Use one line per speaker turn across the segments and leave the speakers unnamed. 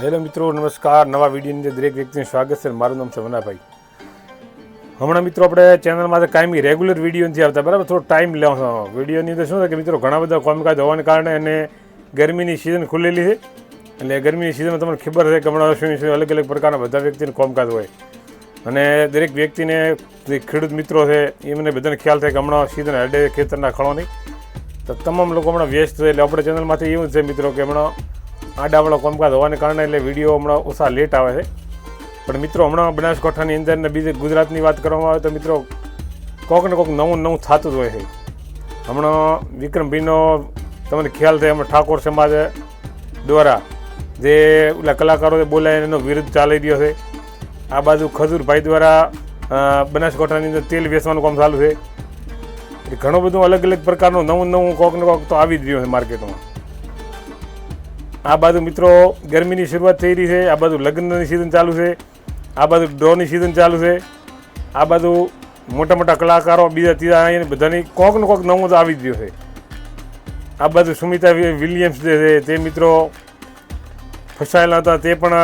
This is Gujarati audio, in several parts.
હેલો મિત્રો, નમસ્કાર. નવા વિડીયોની અંદર દરેક વ્યક્તિનું સ્વાગત છે મારું નામ છે વનાભાઈ. હમણાં મિત્રો આપણે ચેનલમાં કાયમી રેગ્યુલર વીડિયો નથી આવતા, બરાબર? થોડો ટાઈમ લેવા વિડીયોની અંદર શું છે કે મિત્રો, ઘણા બધા કોમકાજ હોવાને કારણે અને ગરમીની સિઝન ખુલેલી છે. એટલે ગરમીની સિઝનમાં તમને ખબર છે કે હમણાં શું છે અલગ અલગ પ્રકારના બધા વ્યક્તિને કોમકાજ હોય. અને દરેક વ્યક્તિને, જે ખેડૂત મિત્રો છે એમને બધાને ખ્યાલ થાય કે હમણાં સિઝન હડે ખેતરના ખળોની. તો તમામ લોકો હમણાં વ્યસ્ત છે, એટલે આપણે ચેનલમાંથી એવું છે મિત્રો કે હમણાં આડાવાળો કામકાજ હોવાને કારણે એટલે વીડિયો હમણાં ઓછા લેટ આવે છે. પણ મિત્રો, હમણાં બનાસકાંઠાની અંદર ને બીજે ગુજરાતની વાત કરવામાં આવે તો મિત્રો, કોક ને કોક નવું નવું થતું જ હોય છે. હમણાં વિક્રમભાઈનો તમને ખ્યાલ થાય હમણાં ઠાકોર સમાજ દ્વારા જે ઓલા કલાકારો બોલાય એનો વિરુદ્ધ ચાલી રહ્યો છે. આ બાજુ ખજૂરભાઈ દ્વારા બનાસકાંઠાની અંદર તેલ વેચવાનું કામ ચાલુ છે. ઘણું બધું અલગ અલગ પ્રકારનું નવું નવું કોક ને કોક તો આવી જ રહ્યું છે માર્કેટમાં. આ બાજુ મિત્રો ગરમીની શરૂઆત થઈ રહી છે, આ બાજુ લગ્નની સિઝન ચાલુ છે, આ બાજુ ડ્રોની સિઝન ચાલુ છે, આ બાજુ મોટા મોટા કલાકારો બીજા ત્રીજા અહીંયા બધાની કોક કોક નવું તો આવી જ રહ્યું છે. આ બાજુ સુમિતા વિલિયમ્સ જે છે તે મિત્રો ફસાયેલા હતા, તે પણ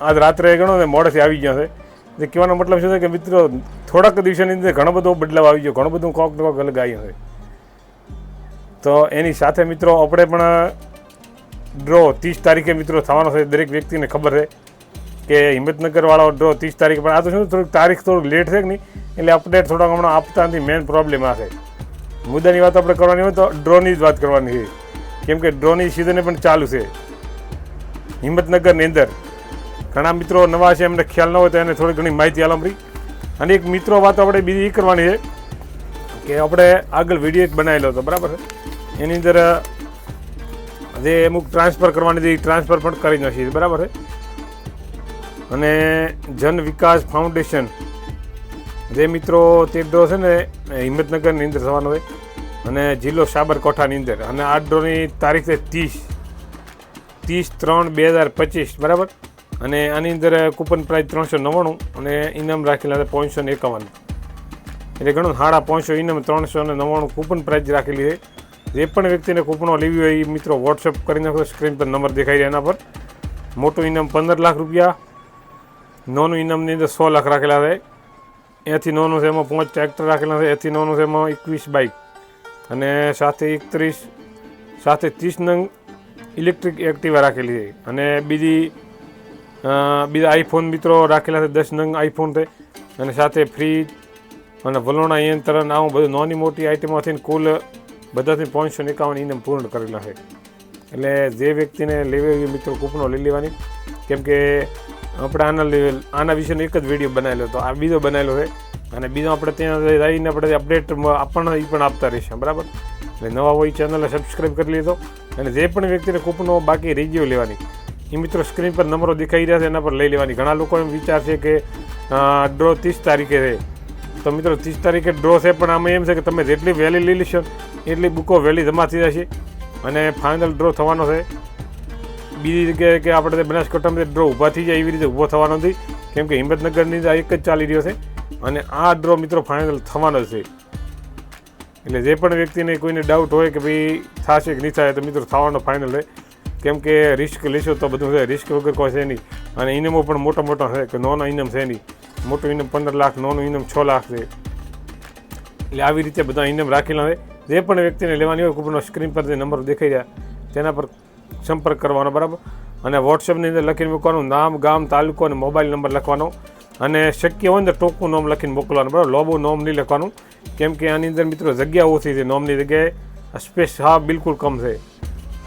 આજ રાત્રે ગણો ને મોડેથી આવી ગયા છે. એટલે કહેવાનો મતલબ છે કે મિત્રો થોડાક દિવસોની અંદર ઘણો બધો બદલાવ આવી ગયો, ઘણું બધું કોક ને કોક અલગ આવ્યું છે. તો એની સાથે મિત્રો આપણે પણ ડ્રો ત્રીસ તારીખે મિત્રો થવાનો છે. દરેક વ્યક્તિને ખબર છે કે હિંમતનગરવાળો ડ્રો ત્રીસ તારીખે. પણ આ તો શું, થોડીક તારીખ થોડુંક લેટ છે કે નહીં? એટલે અપડેટ થોડાક હમણાં આપતા નથી મેઇન પ્રોબ્લેમ આ છે. મુદ્દાની વાત આપણે કરવાની હોય તો ડ્રોની જ વાત કરવાની છે. કેમ કે ડ્રોની સિઝન પણ ચાલુ છે. હિંમતનગરની અંદર ઘણા મિત્રો નવા છે, એમને ખ્યાલ ન હોય તો એને થોડી ઘણી માહિતી આલમરી અને એક મિત્રો વાત આપણે બીજી એ કરવાની છે કે આપણે આગળ વીડિયો એક બનાવેલો હતો. બરાબર છે? એની અંદર જે અમુક ટ્રાન્સફર કરવાની હતી ટ્રાન્સફર પણ કરી નાખી બરાબર છે? અને જન વિકાસ ફાઉન્ડેશન જે મિત્રો તે ડ્રો છે ને હિંમતનગરની અંદર થવાનો હોય. અને જિલ્લો સાબરકાંઠાની અંદર. અને આ ડ્રોની તારીખ છે ત્રીસ. ત્રીસ ત્રણ બે હજાર પચીસ. બરાબર? અને આની અંદર કૂપન પ્રાઇસ ત્રણસો નવ્વાણું અને ઇનામ રાખેલા હતા પાંચસો ને એકાવન. એટલે ઘણું સાડા પાંચસો ઇનામ ત્રણસો ને નવ્વાણું કૂપન પ્રાઇસ રાખેલી છે. જે પણ વ્યક્તિને કૂપનો લેવી હોય એ મિત્રો વોટ્સએપ કરી નાખો સ્ક્રીન પર નંબર દેખાઈ રહ્યા એના પર. મોટું ઇનામ પંદર લાખ રૂપિયા, નોનું ઇનામની અંદર સો લાખ રાખેલા છે. એથી નોનું છે એમાં પાંચ ટ્રેક્ટર રાખેલા છે, એથી નોનું છે એમાં એકવીસ બાઇક અને સાથે એકત્રીસ, સાથે ત્રીસ નંગ ઇલેક્ટ્રિક એક્ટિવા રાખેલી છે. અને બીજી બીજા આઈફોન મિત્રો રાખેલા છે, દસ નંગ આઈફોન છે. અને સાથે ફ્રીજ અને વલોણા યંત્ર આવું બધું નાની મોટી આઈટમોથી કુલ બધાથી પાંચસો એકાવન ઇનામ પૂર્ણ કરેલા છે. એટલે જે વ્યક્તિને લેવી હોય એ મિત્રો કૂપનો લઈ લેવાની. કેમ કે આપણે આના લેવલ આના વિશેનો એક જ વીડિયો બનાવેલો હતો. આ બીજો બનાવેલો છે. અને બીજો આપણે ત્યાં રહીને આપણે અપડેટ આપણને એ પણ આપતા રહીશું. બરાબર? એટલે નવા હોય ચેનલને સબસ્ક્રાઈબ કરી લીધો અને જે પણ વ્યક્તિને કૂપનો બાકી રહી ગયો લેવાની, એ મિત્રો સ્ક્રીન પર નંબરો દેખાઈ રહ્યા છે. એના પર લઈ લેવાની. ઘણા લોકો એમ વિચાર છે કે ડ્રો ત્રીસ તારીખે છે. તો મિત્રો ત્રીસ તારીખે ડ્રો છે, પણ આમાં એમ છે કે તમે જેટલી વહેલી લઈ લેશો એટલી બુકો વહેલી જમા થઈ જશે અને ફાઇનલ ડ્રો થવાનો છે. બીજી જગ્યાએ કે આપણે બનાસકાંઠામાં ડ્રો ઊભા થઈ જાય એવી રીતે ઊભો થવાનો નથી. કેમ કે હિંમતનગરની આ એક જ ચાલી રહ્યો છે અને આ ડ્રો મિત્રો ફાઇનલ થવાનો છે. એટલે જે પણ વ્યક્તિને કોઈને ડાઉટ હોય કે ભાઈ થશે કે નહીં થાય તો મિત્રો થવાનો ફાઇનલ છે. કેમ કે રિસ્ક લેશો તો બધું છે રિસ્ક વગર કોઈ છે નહીં. અને ઇનામો પણ મોટા મોટા છે કે નોનો ઇનામ છે નહીં. મોટું ઇનામ પંદર લાખ, નોનું ઇનામ છ લાખ છે. એટલે આવી રીતે બધા ઇનામ રાખેલા છે. જે પણ વ્યક્તિને લેવાની હોય કૂપનનો સ્ક્રીન પર જે નંબર દેખાઈ રહ્યા તેના પર સંપર્ક કરવાનો, બરાબર? અને વોટ્સએપની અંદર લખીને મૂકવાનું, નામ, ગામ, તાલુકો અને મોબાઈલ નંબર લખવાનો. અને શક્ય હોય ને ટોકું નામ લખીને મોકલવાનું, બરાબર? લોબો નોમ નહીં લખવાનું. કેમ કે આની અંદર મિત્રો જગ્યા ઓછી છે, નોમની જગ્યાએ સ્પેસ હા બિલકુલ કમ છે.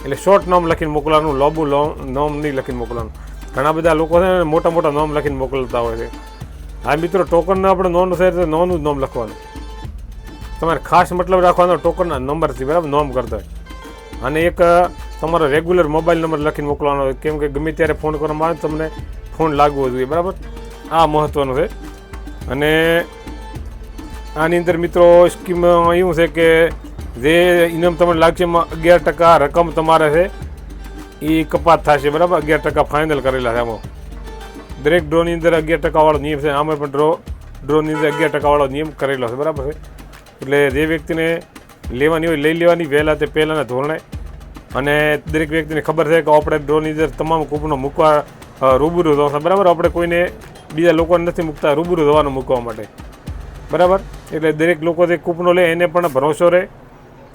એટલે શોર્ટ નામ લખીને મોકલવાનું, લોબુ નોમ નહીં લખીને મોકલવાનું. ઘણા બધા લોકો છે ને મોટા મોટા નામ લખીને મોકલતા હોય છે. આ મિત્રો, ટોકનના આપણે નોન થાય તો નોનું જ નામ લખવાનું. તમારે ખાસ મતલબ રાખવાનો ટોકનના નંબરથી બરાબર નોમ કરતા હોય અને એક તમારો રેગ્યુલર મોબાઈલ નંબર લખીને મોકલવાનો હોય. કેમ કે ગમે ત્યારે ફોન કરવામાં આવે તમને ફોન લાગવો જોઈએ, બરાબર? આ મહત્ત્વનું છે. અને આની અંદર મિત્રો સ્કીમ એવું છે કે જે ઇનામ તમને લાગશે એમાં અગિયાર ટકા રકમ તમારે છે, એ કપાત થશે, બરાબર? અગિયાર ટકા ફાઇનલ કરેલા છે આમાં. દરેક ડ્રોની અંદર અગિયાર ટકાવાળો નિયમ છે. આમાં પણ ડ્રો ડ્રોની અંદર અગિયાર ટકાવાળો નિયમ કરેલો છે, બરાબર છે? એટલે જે વ્યક્તિને લેવાની હોય લઈ લેવાની. વહેલા તે પહેલાંના ધોરણે. અને દરેક વ્યક્તિને ખબર છે કે આપણે ડ્રોની અંદર તમામ કૂપનો મૂકવા રૂબરૂ દોશા બરાબર? આપણે કોઈને બીજા લોકોને નથી મૂકતા, રૂબરૂ થવાનું મૂકવા માટે. બરાબર? એટલે દરેક લોકો જે કૂપનો લે એને પણ ભરોસો રહે.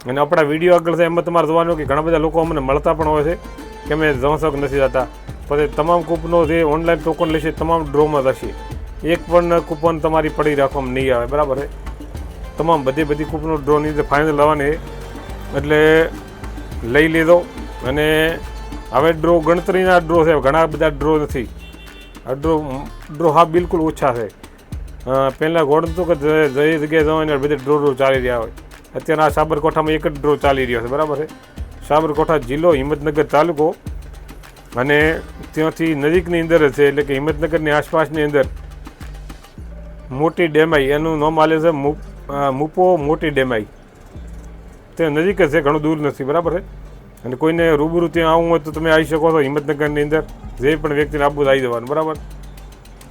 અને આપણા વીડિયો આગળ થાય એમાં તમારે જોવાનું કે ઘણા બધા લોકો અમને મળતા પણ હોય છે, કે અમે જવાશક નથી જતા પછી તમામ કૂપનો જે ઓનલાઈન ટોકન લેશે તમામ ડ્રોમાં થશે. એક પણ કૂપન તમારી પડી રાખવામાં નહીં આવે. બરાબર છે? તમામ બધી બધી કૂપનો ડ્રોની જે ફાઇનલ લાવવાની એટલે લઈ લીધો અને હવે ડ્રો ગણતરીના ડ્રો છે. ઘણા બધા ડ્રો નથી. આ ડ્રો ડ્રો હા બિલકુલ ઓછા છે. પહેલાં હતું કે જે જે જગ્યાએ જવાની બધે ડ્રો ડ્રો ચાલી રહ્યા હોય. અત્યારે આ સાબરકોઠામાં એક જ ડ્રો ચાલી રહ્યો છે. બરાબર છે? સાબરકોઠા જિલ્લો હિંમતનગર તાલુકો. અને ત્યાંથી નજીકની અંદર છે, એટલે કે હિંમતનગરની આસપાસની અંદર મોટી ડેમાઈ એનું નામ આલે છે મુપો મોટી ડેમાઈ. તે નજીક જ છે, ઘણું દૂર નથી, બરાબર છે? અને કોઈને રૂબરૂ ત્યાં આવવું હોય તો તમે આવી શકો છો, હિંમતનગરની અંદર. જે પણ વ્યક્તિને આબુ આવી જવાનું, બરાબર?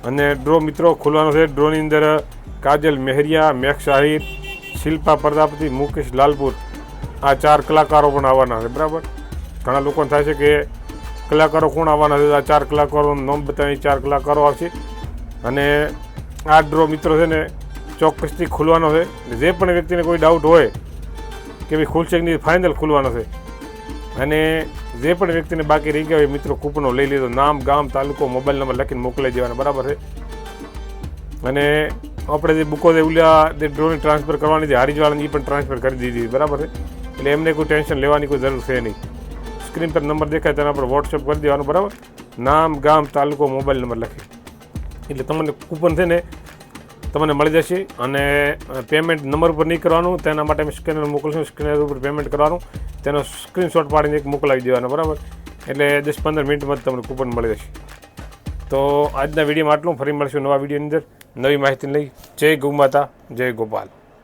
અને ડ્રો મિત્રો, ખુલવાનો છે ડ્રોની અંદર કાજલ મેહરિયા, મેઘ શાહિર, શિલ્પા પ્રજાપતિ, મુકેશ લાલપુર. આ ચાર કલાકારો પણ આવવાના છે, બરાબર? ઘણા લોકોને થાય છે કે કલાકારો કોણ આવવાના છે? આ ચાર કલાકારોનું નામ બતાવી ચાર કલાકારો આવશે. અને આ ડ્રો મિત્રો છે ને ચોક્કસથી ખુલવાનો છે. જે પણ વ્યક્તિને કોઈ ડાઉટ હોય કે ભાઈ ખુલશે કે નહીં ફાઇનલ ખુલવાનો છે, અને જે પણ વ્યક્તિને બાકી રહી ગયા હોય મિત્રો કૂપનો લઈ લીધો. નામ, ગામ, તાલુકો મોબાઈલ નંબર લખીને મોકલાઈ દેવાના. બરાબર છે? અને આપણે જે બુકો જે ઉલ્યા જે ડ્રોની ટ્રાન્સફર કરવાની છે, હારીજવાળાની એ પણ ટ્રાન્સફર કરી દીધી બરાબર છે? એટલે એમને કોઈ ટેન્શન લેવાની કોઈ જરૂર છે નહીં. સ્ક્રીન પર નંબર દેખાય તેના પર વોટ્સએપ કરી દેવાનું. બરાબર? નામ, ગામ, તાલુકો મોબાઈલ નંબર લખી. એટલે તમને કૂપન છે ને તમને મળી જશે અને પેમેન્ટ નંબર ઉપર નહીં કરવાનું, તેના માટે અમે સ્કેનર મોકલશું સ્કેનર ઉપર પેમેન્ટ કરવાનું, તેનો સ્ક્રીનશોટ પાડીને એક મોકલાવી દેવાનો, બરાબર? એટલે દસ પંદર મિનિટમાં જ તમને કૂપન મળી જશે. તો આજના વિડીયોમાં આટલું. ફરી મળશું નવા વિડીયોની અંદર. નવી માહિતી લઈ. જય ગૌ માતા, જય ગોપાલ.